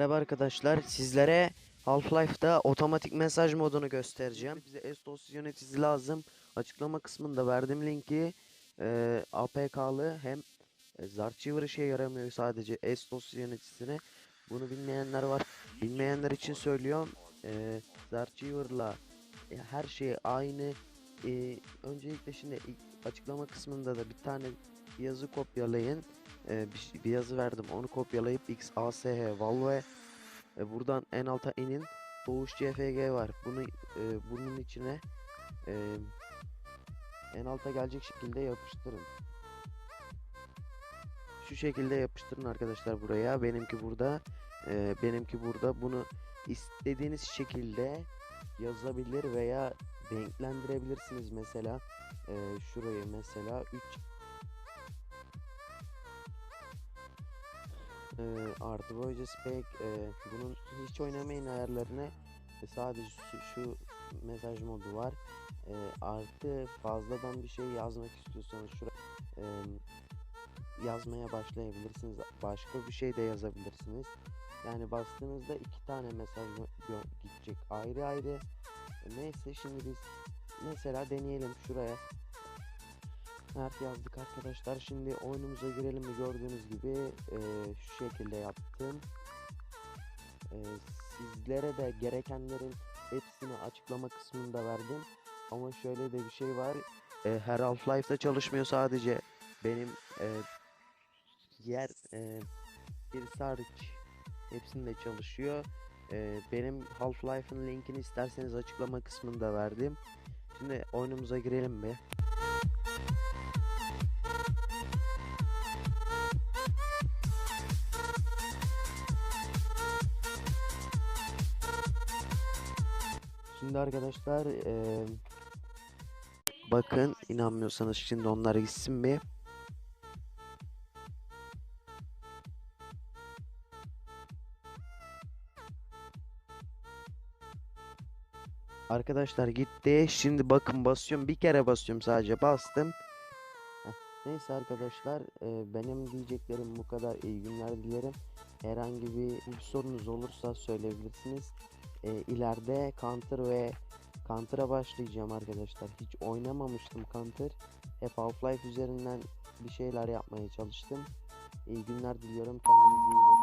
arkadaşlar sizlere Half-Life'da otomatik mesaj modunu göstereceğim. Bize S-DOS yöneticisi lazım. Açıklama kısmında verdiğim linki e, APK'lı hem Zarchiver işe yaramıyor sadece S-DOS yöneticisine. Bunu bilmeyenler var. Bilmeyenler için söylüyorum. E, Zarchiver'la e, her şey aynı. E, öncelikle şimdi açıklama kısmında da bir tane yazı kopyalayın. E, bir, şey- bir yazı verdim onu kopyalayıp XASH Valve e, buradan en alta inin. Doğuş CFG var. Bunu e, bunun içine e, en alta gelecek şekilde yapıştırın. Şu şekilde yapıştırın arkadaşlar buraya. Benimki burada. e, benimki burada. Bunu istediğiniz şekilde yazabilir veya renklendirebilirsiniz mesela. E, şurayı mesela 3 e, artı Voice Spec e, bunun hiç oynamayın ayarlarını e, sadece şu, şu mesaj modu var. E, artı fazladan bir şey yazmak istiyorsanız şuraya e, yazmaya başlayabilirsiniz. Başka bir şey de yazabilirsiniz. Yani bastığınızda iki tane mesaj gidecek ayrı ayrı. Neyse şimdi biz mesela deneyelim şuraya Mert yazdık arkadaşlar. Şimdi oyunumuza girelim mi? Gördüğünüz gibi e, şu şekilde yaptım. E, sizlere de gerekenlerin hepsini açıklama kısmında verdim. Ama şöyle de bir şey var. E, her Half-Life'da çalışmıyor sadece. Benim e, yer e, birisi hariç hepsinde çalışıyor. E, benim Half-Life'ın linkini isterseniz açıklama kısmında verdim. Şimdi oyunumuza girelim mi? Şimdi arkadaşlar eee, bakın inanmıyorsanız şimdi onlar gitsin mi? Arkadaşlar gitti. Şimdi bakın basıyorum. Bir kere basıyorum sadece bastım. Neyse arkadaşlar benim diyeceklerim bu kadar. İyi günler dilerim. Herhangi bir sorunuz olursa söyleyebilirsiniz. E, ileride Counter ve Counter'a başlayacağım arkadaşlar. Hiç oynamamıştım Counter. Hep Half-Life üzerinden bir şeyler yapmaya çalıştım. İyi günler diliyorum. Kendinize iyi bakın.